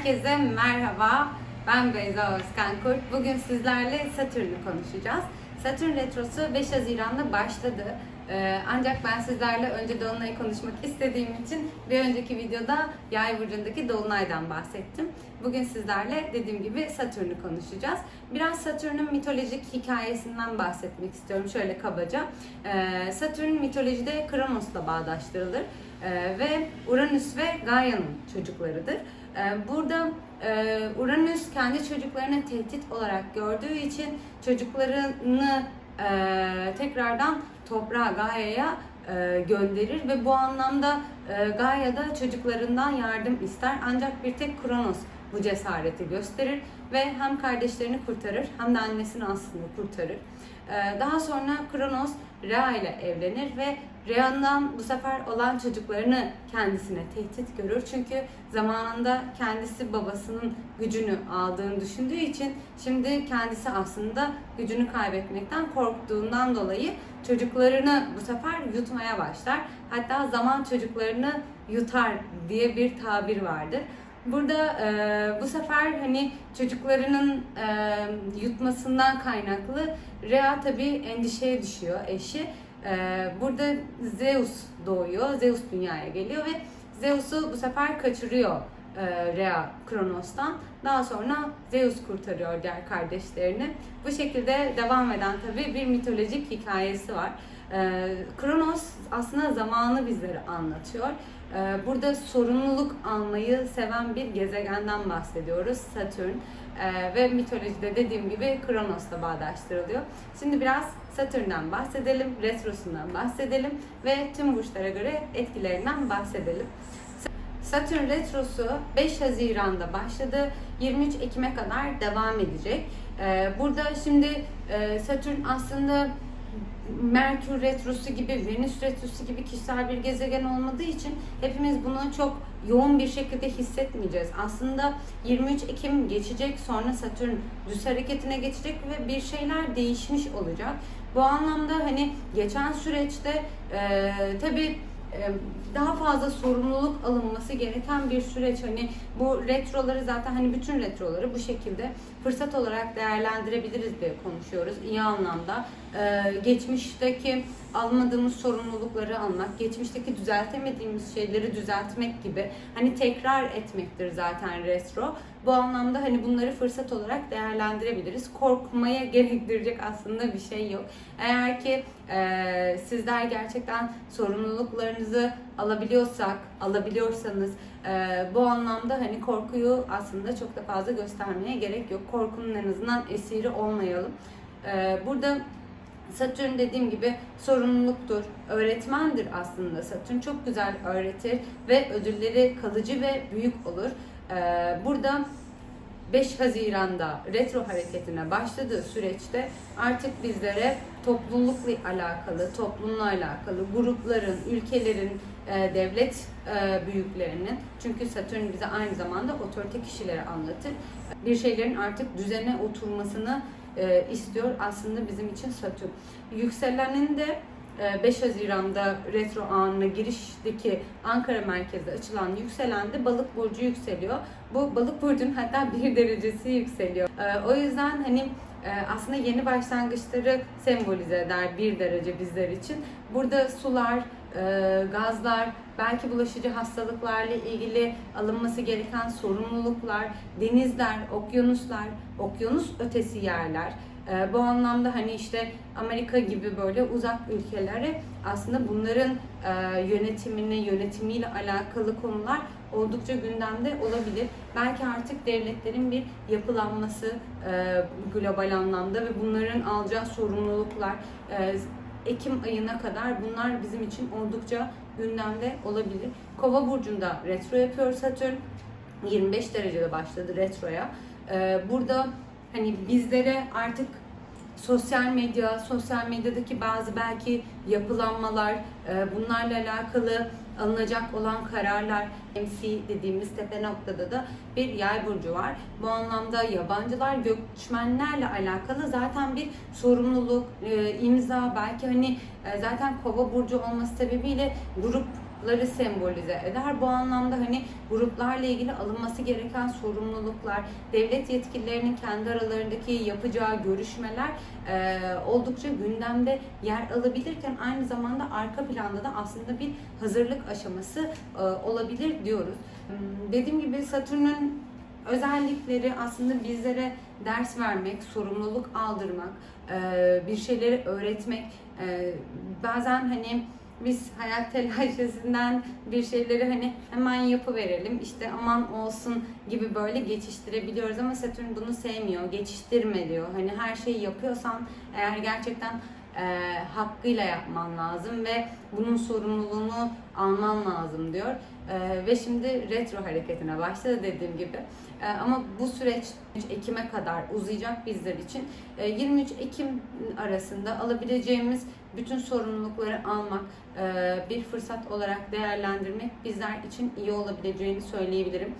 Herkese merhaba. Ben Beyza Özkankurt. Bugün sizlerle Satürn'ü konuşacağız. Satürn Retrosu 5 Haziran'da başladı. Ee, ancak ben sizlerle önce Dolunay'ı konuşmak istediğim için bir önceki videoda Yay burcundaki Dolunay'dan bahsettim. Bugün sizlerle dediğim gibi Satürn'ü konuşacağız. Biraz Satürn'ün mitolojik hikayesinden bahsetmek istiyorum şöyle kabaca. Ee, Satürn mitolojide Kronos'la bağdaştırılır Ee, ve Uranüs ve Gaia'nın çocuklarıdır. Ee, Burada e, Uranüs kendi çocuklarını tehdit olarak gördüğü için çocuklarını e, tekrardan toprağa, Gaia'ya e, gönderir ve bu anlamda Gaia da çocuklarından yardım ister. Ancak bir tek Kronos bu cesareti gösterir ve hem kardeşlerini kurtarır hem de annesini aslında kurtarır. Daha sonra Kronos Rhea ile evlenir ve Rhea'ndan bu sefer olan çocuklarını kendisine tehdit görür. Çünkü zamanında kendisi babasının gücünü aldığını düşündüğü için şimdi kendisi aslında gücünü kaybetmekten korktuğundan dolayı çocuklarını bu sefer yutmaya başlar. Hatta zaman çocuklarını yutar diye bir tabir vardır. Burada e, bu sefer hani çocuklarının e, yutmasından kaynaklı Rhea tabii endişeye düşüyor eşi. E, burada Zeus doğuyor. Zeus dünyaya geliyor ve Zeus'u bu sefer kaçırıyor e, Rhea Kronos'tan. Daha sonra Zeus kurtarıyor diğer kardeşlerini. Bu şekilde devam eden tabii bir mitolojik hikayesi var. E, Kronos aslında zamanı bizlere anlatıyor. E, burada sorumluluk almayı seven bir gezegenden bahsediyoruz. Satürn. Ve mitolojide dediğim gibi Kronos'la bağdaştırılıyor. Şimdi biraz Satürn'den bahsedelim, retrosundan bahsedelim ve tüm burçlara göre etkilerinden bahsedelim. Satürn retrosu 5 Haziran'da başladı. 23 Ekim'e kadar devam edecek. Ee, Burada şimdi e, Satürn aslında Merkür retrosu gibi, Venüs retrosu gibi kişisel bir gezegen olmadığı için hepimiz bunu çok yoğun bir şekilde hissetmeyeceğiz. Aslında 23 Ekim geçecek, sonra Satürn düz hareketine geçecek ve bir şeyler değişmiş olacak. Bu anlamda hani geçen süreçte e, tabii daha fazla sorumluluk alınması gereken bir süreç. Hani bu retroları zaten hani bütün retroları bu şekilde fırsat olarak değerlendirebiliriz diye konuşuyoruz iyi anlamda. Ee, geçmişteki almadığımız sorumlulukları almak, geçmişteki düzeltemediğimiz şeyleri düzeltmek gibi hani tekrar etmektir zaten retro. Bu anlamda hani bunları fırsat olarak değerlendirebiliriz. Korkmaya gerektirecek aslında bir şey yok. Eğer ki e, sizler gerçekten sorumluluklarınızı alabiliyorsak, alabiliyorsanız e, bu anlamda hani korkuyu aslında çok da fazla göstermeye gerek yok. Korkunun en azından esiri olmayalım. E, burada Satürn dediğim gibi sorumluluktur, öğretmendir aslında Satürn. Çok güzel öğretir ve ödülleri kalıcı ve büyük olur. Ee, Burada 5 Haziran'da retro hareketine başladığı süreçte artık bizlere toplulukla alakalı, toplumla alakalı, grupların, ülkelerin, e, devlet e, büyüklerinin çünkü Satürn bize aynı zamanda otorite kişileri anlatır. Bir şeylerin artık düzene oturmasını e, istiyor aslında bizim için Satürn. Yükselenin de 5 Haziran'da retro anına girişteki Ankara merkezde açılan yükselende balık burcu yükseliyor. Bu balık burcunun hatta bir derecesi yükseliyor. E, O yüzden hani e, aslında yeni başlangıçları sembolize eder bir derece bizler için. Burada sular, e, gazlar, belki bulaşıcı hastalıklarla ilgili alınması gereken sorumluluklar, denizler, okyanuslar, okyanus ötesi yerler. E, Bu anlamda hani işte Amerika gibi böyle uzak ülkelere aslında bunların e, yönetimini, yönetimiyle alakalı konular oldukça gündemde olabilir. Belki artık devletlerin bir yapılanması e, global anlamda ve bunların alacağı sorumluluklar e, Ekim ayına kadar bunlar bizim için oldukça gündemde olabilir. Kova burcunda retro yapıyor Satürn. 25 derecede başladı retroya. Ee, burada hani bizlere artık sosyal medya, sosyal medyadaki bazı belki yapılanmalar, e, bunlarla alakalı alınacak olan kararlar, MC dediğimiz tepe noktada da bir yay burcu var. Bu anlamda yabancılar, göçmenlerle alakalı zaten bir sorumluluk, e, imza, belki hani e, zaten kova burcu olması sebebiyle grup grupları sembolize eder. Bu anlamda hani gruplarla ilgili alınması gereken sorumluluklar, devlet yetkililerinin kendi aralarındaki yapacağı görüşmeler e, oldukça gündemde yer alabilirken aynı zamanda arka planda da aslında bir hazırlık aşaması e, olabilir diyoruz. Hmm, Dediğim gibi Satürn'ün özellikleri aslında bizlere ders vermek, sorumluluk aldırmak, e, bir şeyleri öğretmek. E, Bazen hani biz hayat telaşesinden bir şeyleri hani hemen yapıverelim işte aman olsun gibi böyle geçiştirebiliyoruz ama Satürn bunu sevmiyor, geçiştirme diyor. Hani her şeyi yapıyorsan eğer gerçekten e, hakkıyla yapman lazım ve bunun sorumluluğunu alman lazım diyor. E, ve şimdi retro hareketine başladı dediğim gibi. E, ama bu süreç 23 Ekim'e kadar uzayacak bizler için. E, 23 Ekim arasında alabileceğimiz bütün sorumlulukları almak, e, bir fırsat olarak değerlendirmek bizler için iyi olabileceğini söyleyebilirim.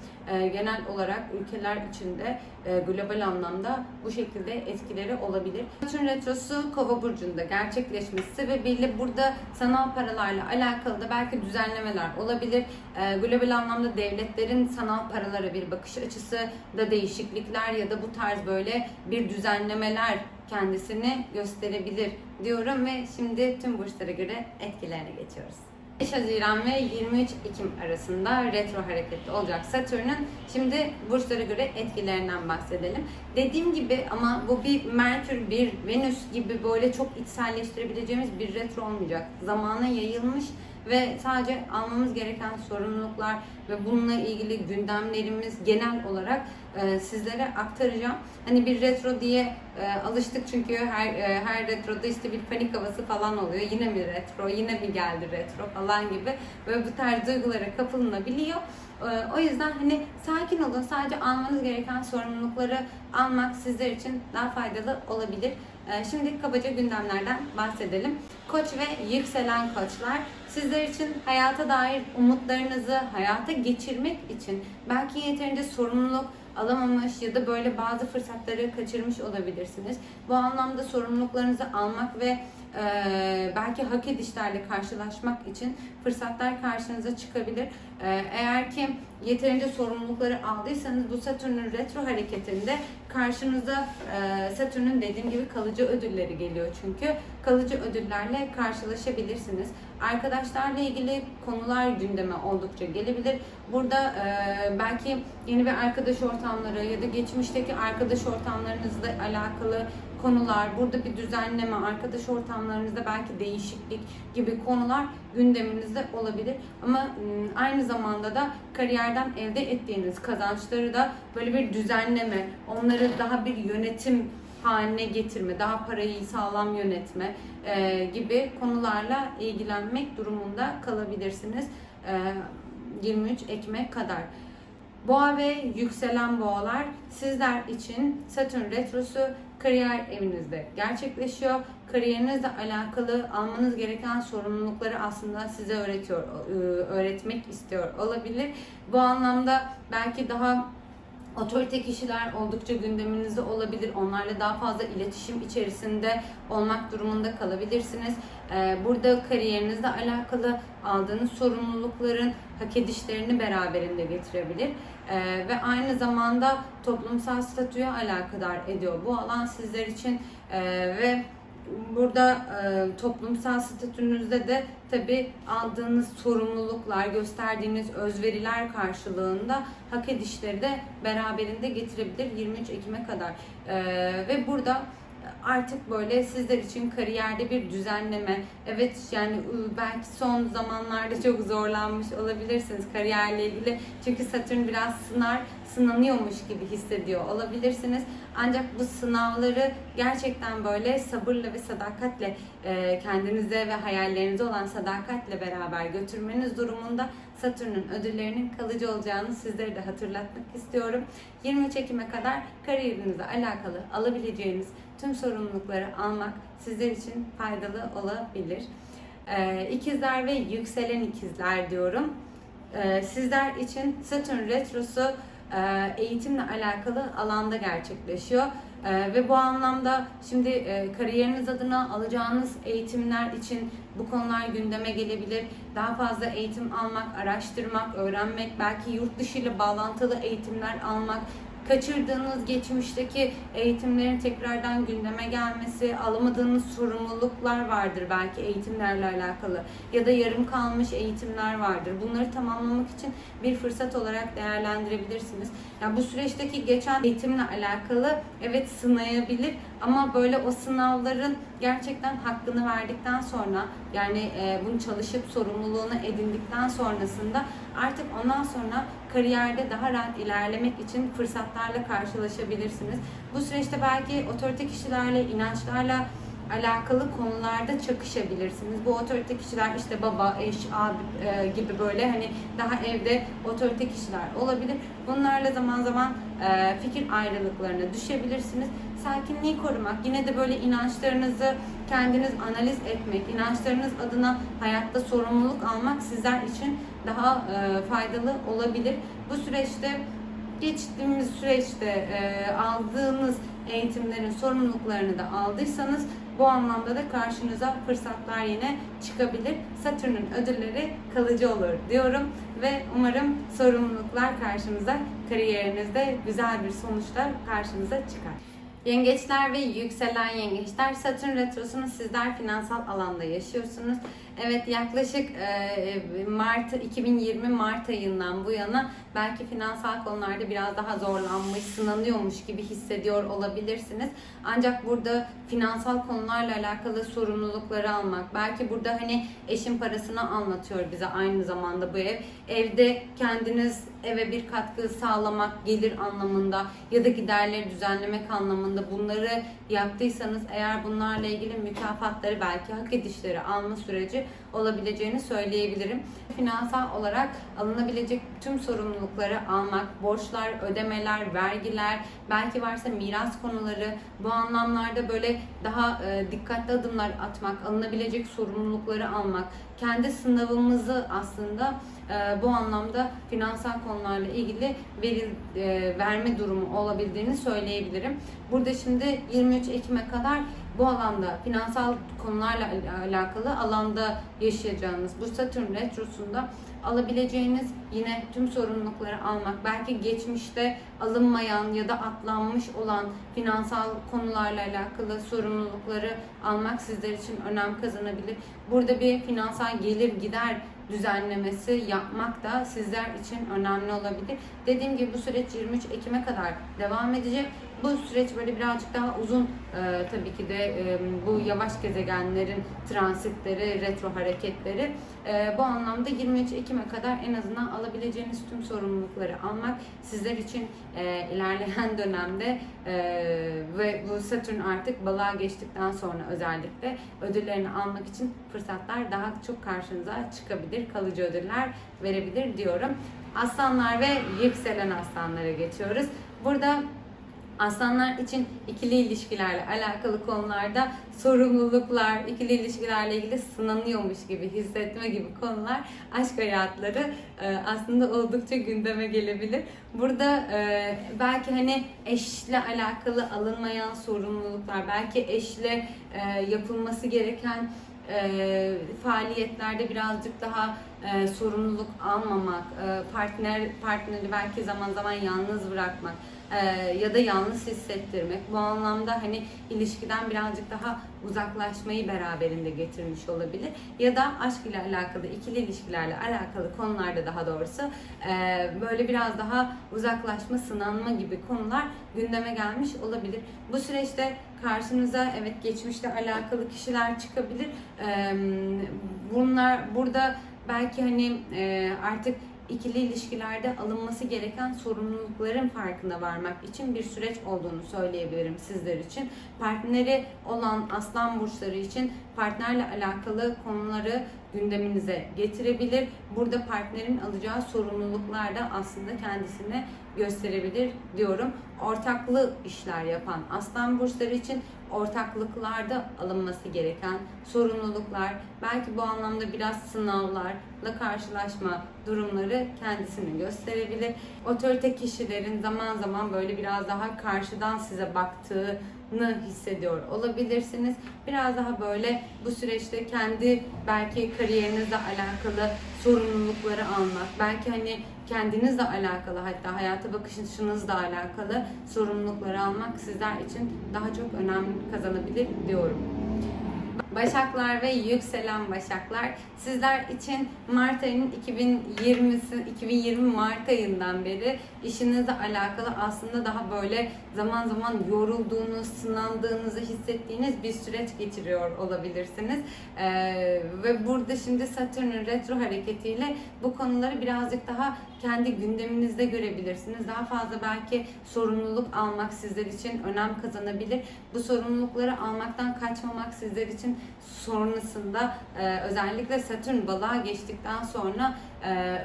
Genel olarak ülkeler içinde e, global anlamda bu şekilde etkileri olabilir. Satürn Retrosu Kova burcunda gerçekleşmesi sebebiyle burada sanal paralarla alakalı da belki düzenlemeler olabilir. Global anlamda devletlerin sanal paralara bir bakış açısı da değişiklikler ya da bu tarz böyle bir düzenlemeler kendisini gösterebilir diyorum ve şimdi tüm burçlara göre etkilerine geçiyoruz. 5 Haziran ve 23 Ekim arasında retro hareketli olacak Satürn'ün şimdi burçlara göre etkilerinden bahsedelim. Dediğim gibi ama bu bir Merkür, bir Venüs gibi böyle çok içselleştirebileceğimiz bir retro olmayacak. Zamana yayılmış ve sadece almamız gereken sorumluluklar ve bununla ilgili gündemlerimiz genel olarak e, sizlere aktaracağım. Hani bir retro diye e, alıştık çünkü her e, her retroda işte bir panik havası falan oluyor. Yine mi retro, yine mi geldi retro falan gibi böyle bu tarz duygulara kapılınabiliyor. E, o yüzden hani sakin olun. Sadece almanız gereken sorumlulukları almak sizler için daha faydalı olabilir. E, Şimdi kabaca gündemlerden bahsedelim. Koç ve yükselen koçlar sizler için hayata dair umutlarınızı hayata geçirmek için belki yeterince sorumluluk alamamış ya da böyle bazı fırsatları kaçırmış olabilirsiniz. Bu anlamda sorumluluklarınızı almak ve e, belki hak edişlerle karşılaşmak için fırsatlar karşınıza çıkabilir. E, eğer ki yeterince sorumlulukları aldıysanız bu Satürn'ün retro hareketinde karşınıza e, Satürn'ün dediğim gibi kalıcı ödülleri geliyor çünkü kalıcı ödüllerle karşılaşabilirsiniz. Arkadaşlarla ilgili konular gündeme oldukça gelebilir. Burada e, belki yeni bir arkadaş ortamları ya da geçmişteki arkadaş ortamlarınızla alakalı konular, burada bir düzenleme, arkadaş ortamlarınızda belki değişiklik gibi konular gündeminizde olabilir. Ama m, aynı zamanda da kariyerden elde ettiğiniz kazançları da böyle bir düzenleme, onları daha bir yönetim haline getirme, daha parayı sağlam yönetme e, gibi konularla ilgilenmek durumunda kalabilirsiniz. E, 23 Ekim'e kadar. Boğa ve yükselen boğalar sizler için Satürn retrosu kariyer evinizde gerçekleşiyor. Kariyerinizle alakalı almanız gereken sorumlulukları aslında size öğretiyor, e, öğretmek istiyor olabilir. Bu anlamda belki daha otorite kişiler oldukça gündeminizde olabilir. Onlarla daha fazla iletişim içerisinde olmak durumunda kalabilirsiniz. Ee, Burada kariyerinizle alakalı aldığınız sorumlulukların hak edişlerini beraberinde getirebilir. Ee, Ve aynı zamanda toplumsal statüye alakadar ediyor. Bu alan sizler için Ee, ve burada e, toplumsal statünüzde de tabi aldığınız sorumluluklar, gösterdiğiniz özveriler karşılığında hak edişleri de beraberinde getirebilir 23 Ekim'e kadar. E, ve burada artık böyle sizler için kariyerde bir düzenleme. Evet yani ıı, belki son zamanlarda çok zorlanmış olabilirsiniz kariyerle ilgili. Çünkü Satürn biraz sınar, sınanıyormuş gibi hissediyor olabilirsiniz. Ancak bu sınavları gerçekten böyle sabırla ve sadakatle kendinize ve hayallerinize olan sadakatle beraber götürmeniz durumunda Satürn'ün ödüllerinin kalıcı olacağını sizlere de hatırlatmak istiyorum. 23 Ekim'e kadar kariyerinizle alakalı alabileceğiniz tüm sorumlulukları almak sizler için faydalı olabilir. Ee, ikizler ve yükselen ikizler diyorum. Ee, sizler için Satürn retrosu e, eğitimle alakalı alanda gerçekleşiyor. Ee, ve bu anlamda şimdi e, kariyeriniz adına alacağınız eğitimler için bu konular gündeme gelebilir. Daha fazla eğitim almak, araştırmak, öğrenmek, belki yurt dışı ile bağlantılı eğitimler almak, kaçırdığınız geçmişteki eğitimlerin tekrardan gündeme gelmesi, alamadığınız sorumluluklar vardır belki eğitimlerle alakalı ya da yarım kalmış eğitimler vardır. Bunları tamamlamak için bir fırsat olarak değerlendirebilirsiniz. Yani bu süreçteki geçen eğitimle alakalı evet sınayabilir ama böyle o sınavların gerçekten hakkını verdikten sonra yani e, bunu çalışıp sorumluluğunu edindikten sonrasında artık ondan sonra kariyerde daha rahat ilerlemek için fırsatlarla karşılaşabilirsiniz. Bu süreçte belki otorite kişilerle, inançlarla alakalı konularda çakışabilirsiniz. Bu otorite kişiler işte baba, eş, abi e, gibi böyle hani daha evde otorite kişiler olabilir. Bunlarla zaman zaman e, fikir ayrılıklarına düşebilirsiniz. Sakinliği korumak, yine de böyle inançlarınızı kendiniz analiz etmek, inançlarınız adına hayatta sorumluluk almak sizler için daha e, faydalı olabilir. Bu süreçte geçtiğimiz süreçte e, aldığınız eğitimlerin sorumluluklarını da aldıysanız bu anlamda da karşınıza fırsatlar yine çıkabilir. Satürn'ün ödülleri kalıcı olur diyorum ve umarım sorumluluklar karşınıza kariyerinizde güzel bir sonuçla karşınıza çıkar. Yengeçler ve yükselen yengeçler Satürn retrosunu sizler finansal alanda yaşıyorsunuz. Evet yaklaşık e, Mart 2020 Mart ayından bu yana belki finansal konularda biraz daha zorlanmış, sınanıyormuş gibi hissediyor olabilirsiniz. Ancak burada finansal konularla alakalı sorumlulukları almak, belki burada hani eşin parasını anlatıyor bize aynı zamanda bu ev. Evde kendiniz eve bir katkı sağlamak gelir anlamında ya da giderleri düzenlemek anlamında bunları yaptıysanız eğer bunlarla ilgili mükafatları belki hak edişleri alma süreci olabileceğini söyleyebilirim. Finansal olarak alınabilecek tüm sorumlulukları almak, borçlar, ödemeler, vergiler, belki varsa miras konuları bu anlamlarda böyle daha e, dikkatli adımlar atmak, alınabilecek sorumlulukları almak, kendi sınavımızı aslında e, bu anlamda finansal konularla ilgili veril, e, verme durumu olabildiğini söyleyebilirim. Burada şimdi 23 Ekim'e kadar bu alanda finansal konularla al- alakalı alanda yaşayacağınız bu Satürn retrosunda alabileceğiniz yine tüm sorumlulukları almak, belki geçmişte alınmayan ya da atlanmış olan finansal konularla alakalı sorumlulukları almak sizler için önem kazanabilir. Burada bir finansal gelir gider düzenlemesi yapmak da sizler için önemli olabilir. Dediğim gibi bu süreç 23 Ekim'e kadar devam edecek. Bu süreç böyle birazcık daha uzun e, tabii ki de e, bu yavaş gezegenlerin transitleri, retro hareketleri e, bu anlamda 23 Ekim'e kadar en azından alabileceğiniz tüm sorumlulukları almak sizler için e, ilerleyen dönemde e, ve bu Satürn artık balığa geçtikten sonra özellikle ödüllerini almak için fırsatlar daha çok karşınıza çıkabilir, kalıcı ödüller verebilir diyorum. Aslanlar ve yükselen aslanlara geçiyoruz. Burada Aslanlar için ikili ilişkilerle alakalı konularda sorumluluklar, ikili ilişkilerle ilgili sınanıyormuş gibi hissetme gibi konular aşk hayatları e, aslında oldukça gündeme gelebilir. Burada e, belki hani eşle alakalı alınmayan sorumluluklar, belki eşle e, yapılması gereken faaliyetlerde birazcık daha e, sorumluluk almamak, e, partner partneri belki zaman zaman yalnız bırakmak e, ya da yalnız hissettirmek. Bu anlamda hani ilişkiden birazcık daha uzaklaşmayı beraberinde getirmiş olabilir. Ya da aşk ile alakalı, ikili ilişkilerle alakalı konularda daha doğrusu e, böyle biraz daha uzaklaşma, sınanma gibi konular gündeme gelmiş olabilir. Bu süreçte karşınıza evet geçmişte alakalı kişiler çıkabilir. E, bunlar burada belki hani e, artık ikili ilişkilerde alınması gereken sorumlulukların farkına varmak için bir süreç olduğunu söyleyebilirim sizler için. Partneri olan aslan burçları için partnerle alakalı konuları gündeminize getirebilir. Burada partnerin alacağı sorumluluklar da aslında kendisine gösterebilir diyorum. Ortaklı işler yapan aslan burçları için ortaklıklarda alınması gereken sorumluluklar, belki bu anlamda biraz sınavlarla karşılaşma durumları kendisini gösterebilir. Otorite kişilerin zaman zaman böyle biraz daha karşıdan size baktığını hissediyor olabilirsiniz. Biraz daha böyle bu süreçte kendi belki kariyerinizle alakalı sorumlulukları almak, belki hani kendinizle alakalı hatta hayata bakışınızla alakalı sorumlulukları almak sizler için daha çok önem kazanabilir diyorum. Başaklar ve yükselen Başaklar sizler için Mart ayının 2020'si 2020 Mart ayından beri işinizle alakalı aslında daha böyle zaman zaman yorulduğunuz, sınandığınızı hissettiğiniz bir süreç geçiriyor olabilirsiniz. Ee, ve burada şimdi Satürn'ün retro hareketiyle bu konuları birazcık daha kendi gündeminizde görebilirsiniz. Daha fazla belki sorumluluk almak sizler için önem kazanabilir. Bu sorumlulukları almaktan kaçmamak sizler için sonrasında özellikle Satürn balığa geçtikten sonra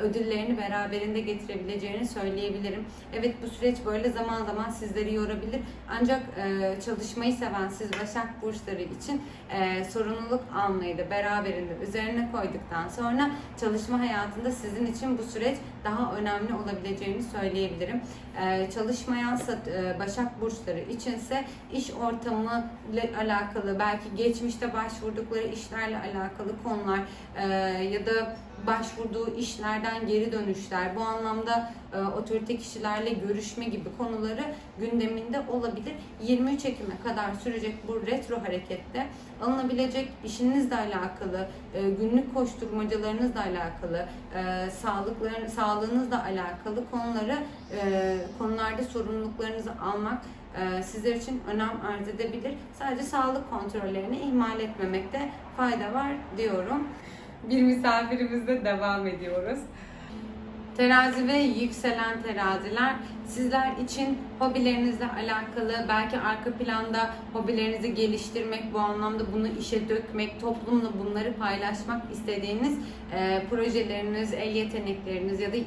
ödüllerini beraberinde getirebileceğini söyleyebilirim. Evet bu süreç böyle zaman zaman sizleri yorabilir. Ancak e, çalışmayı seven siz Başak Burçları için e, sorumluluk almayı da beraberinde üzerine koyduktan sonra çalışma hayatında sizin için bu süreç daha önemli olabileceğini söyleyebilirim. E, çalışmayan e, Başak Burçları içinse iş ortamı ile alakalı belki geçmişte başvurdukları işlerle alakalı konular e, ya da başvurduğu işlerden geri dönüşler, bu anlamda e, otorite kişilerle görüşme gibi konuları gündeminde olabilir. 23 Ekim'e kadar sürecek bu retro harekette alınabilecek işinizle alakalı, e, günlük koşturmacalarınızla alakalı, e, sağlıkların, sağlığınızla alakalı konuları e, konularda sorumluluklarınızı almak e, sizler için önem arz edebilir. Sadece sağlık kontrollerini ihmal etmemekte fayda var diyorum. Bir misafirimizle devam ediyoruz. Terazi ve yükselen teraziler sizler için hobilerinizle alakalı belki arka planda hobilerinizi geliştirmek bu anlamda bunu işe dökmek toplumla bunları paylaşmak istediğiniz e, projeleriniz, el yetenekleriniz ya da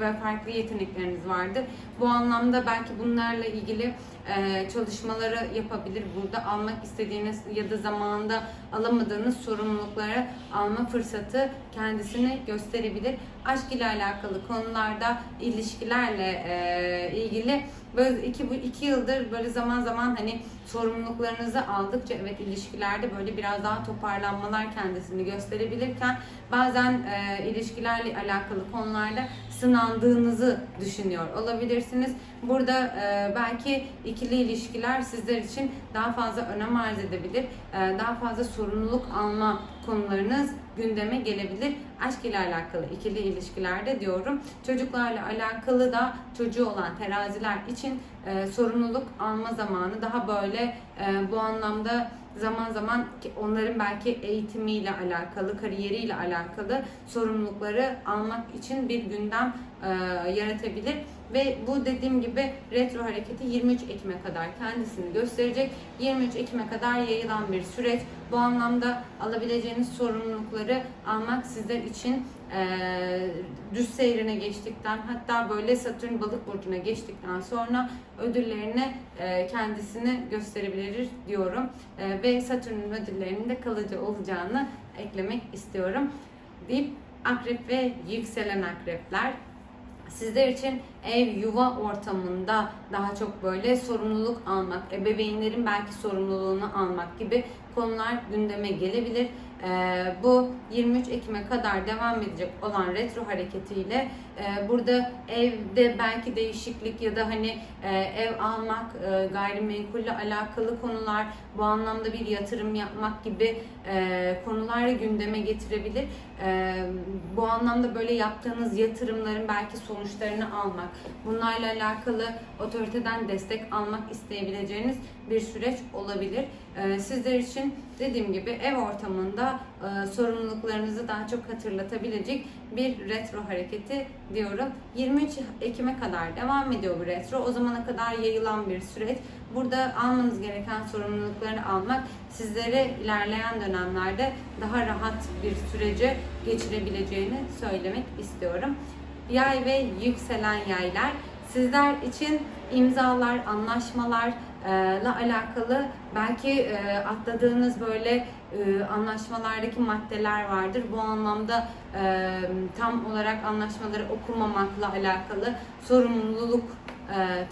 ve farklı yetenekleriniz vardır. Bu anlamda belki bunlarla ilgili e, çalışmaları yapabilir. Burada almak istediğiniz ya da zamanında alamadığınız sorumlulukları alma fırsatı kendisini gösterebilir. Aşk ile alakalı konularda ilişkilerle e, ilgili böyle iki, bu iki yıldır böyle zaman zaman hani sorumluluklarınızı aldıkça evet ilişkilerde böyle biraz daha toparlanmalar kendisini gösterebilirken bazen e, ilişkilerle alakalı konularda sınandığınızı düşünüyor olabilirsiniz. Burada e, belki ikili ilişkiler sizler için daha fazla önem arz edebilir. E, daha fazla sorumluluk alma konularınız gündeme gelebilir. Aşk ile alakalı ikili ilişkilerde diyorum. Çocuklarla alakalı da çocuğu olan teraziler için e, sorumluluk alma zamanı daha böyle e, bu anlamda zaman zaman onların belki eğitimiyle alakalı, kariyeriyle alakalı sorumlulukları almak için bir gündem e, yaratabilir. Ve bu dediğim gibi retro hareketi 23 Ekim'e kadar kendisini gösterecek. 23 Ekim'e kadar yayılan bir süreç. Bu anlamda alabileceğiniz sorumlulukları almak sizler için e, düz seyrine geçtikten hatta böyle Satürn balık burcuna geçtikten sonra ödüllerini e, kendisini gösterebilir diyorum. E, ve Satürn'ün ödüllerinin de kalıcı olacağını eklemek istiyorum. Deyip akrep ve yükselen akrepler Sizler için ev yuva ortamında daha çok böyle sorumluluk almak, ebeveynlerin belki sorumluluğunu almak gibi konular gündeme gelebilir. Ee, bu 23 Ekim'e kadar devam edecek olan retro hareketiyle e, burada evde belki değişiklik ya da hani e, ev almak, e, gayrimenkulle alakalı konular, bu anlamda bir yatırım yapmak gibi e, konular gündeme getirebilir. Bu anlamda böyle yaptığınız yatırımların belki sonuçlarını almak, bunlarla alakalı otoriteden destek almak isteyebileceğiniz bir süreç olabilir. Sizler için dediğim gibi ev ortamında e, sorumluluklarınızı daha çok hatırlatabilecek bir retro hareketi diyorum. 23 Ekim'e kadar devam ediyor bu retro. O zamana kadar yayılan bir süreç. Burada almanız gereken sorumlulukları almak sizlere ilerleyen dönemlerde daha rahat bir sürece geçirebileceğini söylemek istiyorum. Yay ve yükselen yaylar sizler için imzalar, anlaşmalar, la alakalı belki e, atladığınız böyle e, anlaşmalardaki maddeler vardır. Bu anlamda e, tam olarak anlaşmaları okumamakla alakalı sorumluluk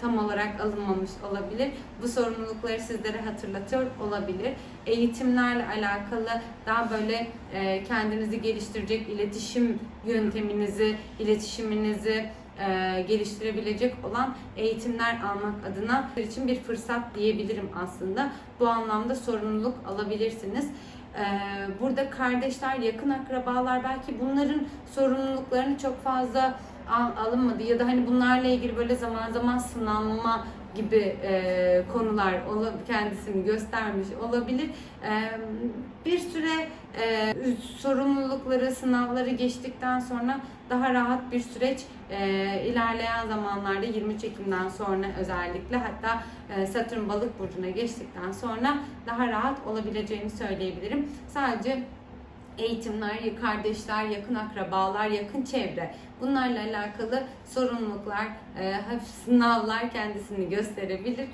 tam olarak alınmamış olabilir. Bu sorumlulukları sizlere hatırlatıyor olabilir. Eğitimlerle alakalı daha böyle kendinizi geliştirecek iletişim yönteminizi, iletişiminizi e, geliştirebilecek olan eğitimler almak adına için bir fırsat diyebilirim aslında. Bu anlamda sorumluluk alabilirsiniz. E, burada kardeşler, yakın akrabalar belki bunların sorumluluklarını çok fazla al- alınmadı ya da hani bunlarla ilgili böyle zaman zaman sınanma gibi e, konular kendisini göstermiş olabilir. E, bir süre e, sorumlulukları, sınavları geçtikten sonra daha rahat bir süreç e, ilerleyen zamanlarda 23 Ekim'den sonra özellikle hatta e, Satürn balık burcuna geçtikten sonra daha rahat olabileceğini söyleyebilirim. Sadece eğitimler, kardeşler, yakın akrabalar, yakın çevre bunlarla alakalı sorumluluklar, e, hafif sınavlar kendisini gösterebilir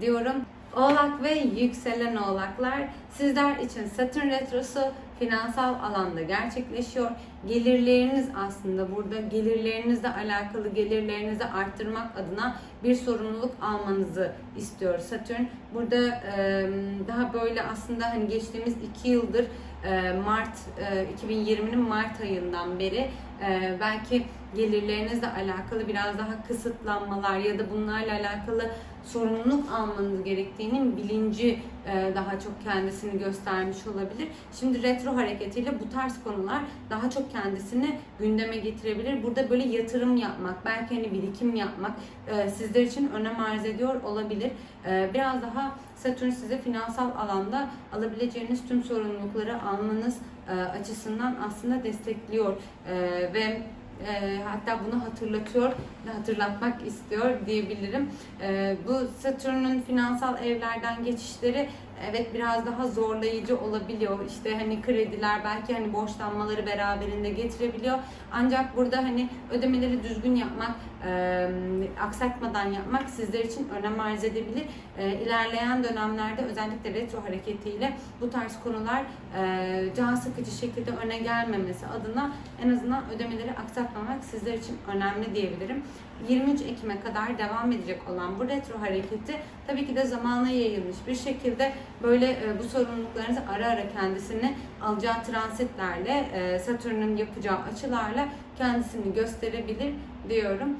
diyorum. Oğlak ve yükselen oğlaklar sizler için Satürn retrosu finansal alanda gerçekleşiyor. Gelirleriniz aslında burada gelirlerinizle alakalı gelirlerinizi arttırmak adına bir sorumluluk almanızı istiyor Satürn. Burada daha böyle aslında hani geçtiğimiz iki yıldır Mart e, 2020'nin Mart ayından beri belki gelirlerinizle alakalı biraz daha kısıtlanmalar ya da bunlarla alakalı sorumluluk almanız gerektiğinin bilinci e, daha çok kendisini göstermiş olabilir. Şimdi retro hareketiyle bu tarz konular daha çok kendisini gündeme getirebilir. Burada böyle yatırım yapmak, belki hani birikim yapmak e, sizler için önem arz ediyor olabilir. E, biraz daha Satürn size finansal alanda alabileceğiniz tüm sorumlulukları almanız açısından aslında destekliyor ve e, hatta bunu hatırlatıyor, hatırlatmak istiyor diyebilirim. E, bu Satürn'ün finansal evlerden geçişleri evet biraz daha zorlayıcı olabiliyor. İşte hani krediler belki hani borçlanmaları beraberinde getirebiliyor. Ancak burada hani ödemeleri düzgün yapmak, e, aksatmadan yapmak sizler için önem arz edebilir. E, ilerleyen dönemlerde özellikle retro hareketiyle bu tarz konular e, can sıkıcı şekilde öne gelmemesi adına en azından ödemeleri aksatmamak sizler için önemli diyebilirim. 23 Ekim'e kadar devam edecek olan bu retro hareketi tabii ki de zamana yayılmış bir şekilde böyle e, bu sorumluluklarınızı ara ara kendisini alacağı transitlerle e, Satürn'ün yapacağı açılarla kendisini gösterebilir diyorum.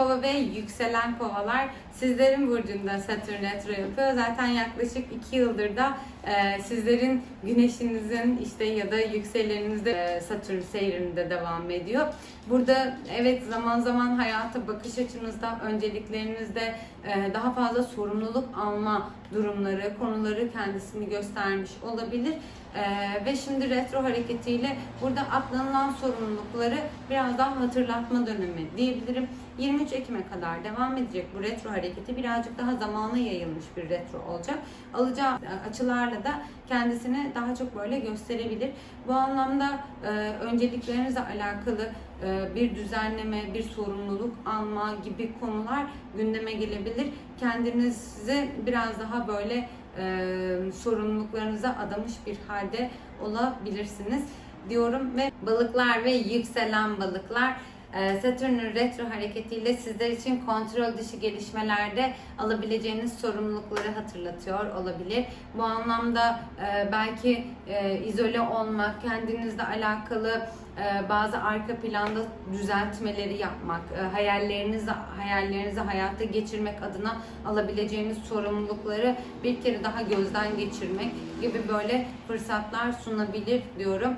Kova ve yükselen kovalar sizlerin burcunda Satürn retro yapıyor. Zaten yaklaşık 2 yıldır da e, sizlerin güneşinizin işte ya da yükselenizde e, Satürn seyrinde devam ediyor. Burada evet zaman zaman hayata bakış açınızda, önceliklerinizde e, daha fazla sorumluluk alma durumları, konuları kendisini göstermiş olabilir. E, ve şimdi retro hareketiyle burada atlanılan sorumlulukları biraz daha hatırlatma dönemi diyebilirim. 23 Ekim'e kadar devam edecek bu retro hareketi birazcık daha zamana yayılmış bir retro olacak. Alacağı açılarla da kendisini daha çok böyle gösterebilir. Bu anlamda e, önceliklerinizle alakalı e, bir düzenleme, bir sorumluluk alma gibi konular gündeme gelebilir. Kendinizi biraz daha böyle e, sorumluluklarınıza adamış bir halde olabilirsiniz diyorum ve balıklar ve yükselen balıklar e, Satürn'ün retro hareketiyle sizler için kontrol dışı gelişmelerde alabileceğiniz sorumlulukları hatırlatıyor olabilir. Bu anlamda e, belki e, izole olmak, kendinizle alakalı e, bazı arka planda düzeltmeleri yapmak, hayallerinizi hayallerinizi hayata geçirmek adına alabileceğiniz sorumlulukları bir kere daha gözden geçirmek gibi böyle fırsatlar sunabilir diyorum.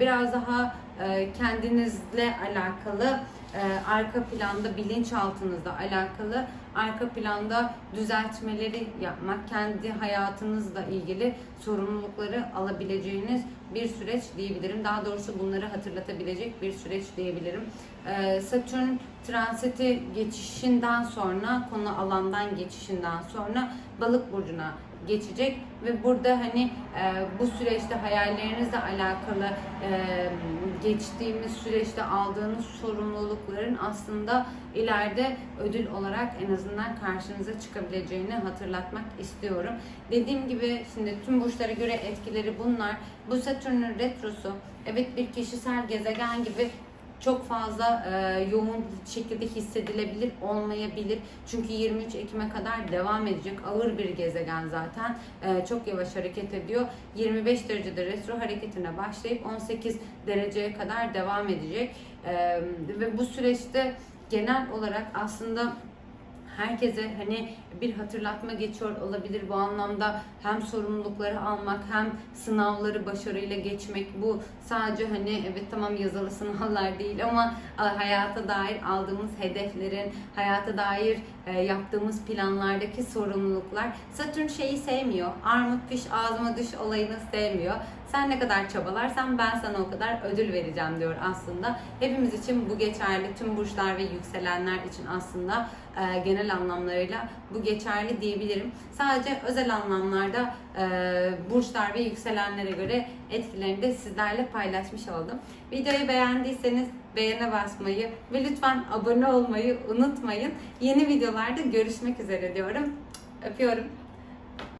Biraz daha kendinizle alakalı e, arka planda bilinçaltınızla alakalı arka planda düzeltmeleri yapmak, kendi hayatınızla ilgili sorumlulukları alabileceğiniz bir süreç diyebilirim. Daha doğrusu bunları hatırlatabilecek bir süreç diyebilirim. Ee, Satürn transiti geçişinden sonra, konu alandan geçişinden sonra balık burcuna geçecek ve burada hani e, bu süreçte hayallerinizle alakalı e, geçtiğimiz süreçte aldığınız sorumlulukların aslında ileride ödül olarak en azından karşınıza çıkabileceğini hatırlatmak istiyorum. Dediğim gibi şimdi tüm burçlara göre etkileri bunlar. Bu Satürn'ün retrosu evet bir kişisel gezegen gibi çok fazla e, yoğun şekilde hissedilebilir olmayabilir. Çünkü 23 Ekim'e kadar devam edecek. Ağır bir gezegen zaten. E, çok yavaş hareket ediyor. 25 derecede retro hareketine başlayıp 18 dereceye kadar devam edecek. E, ve bu süreçte genel olarak aslında herkese hani bir hatırlatma geçiyor olabilir bu anlamda. Hem sorumlulukları almak hem sınavları başarıyla geçmek. Bu sadece hani evet tamam yazılı sınavlar değil ama e, hayata dair aldığımız hedeflerin hayata dair e, yaptığımız planlardaki sorumluluklar. Satürn şeyi sevmiyor. Armut piş ağzıma düş olayını sevmiyor sen ne kadar çabalarsan ben sana o kadar ödül vereceğim diyor aslında. Hepimiz için bu geçerli. Tüm burçlar ve yükselenler için aslında e, genel anlamlarıyla bu geçerli diyebilirim. Sadece özel anlamlarda e, burçlar ve yükselenlere göre etkilerini de sizlerle paylaşmış oldum. Videoyu beğendiyseniz beğene basmayı ve lütfen abone olmayı unutmayın. Yeni videolarda görüşmek üzere diyorum. Öpüyorum.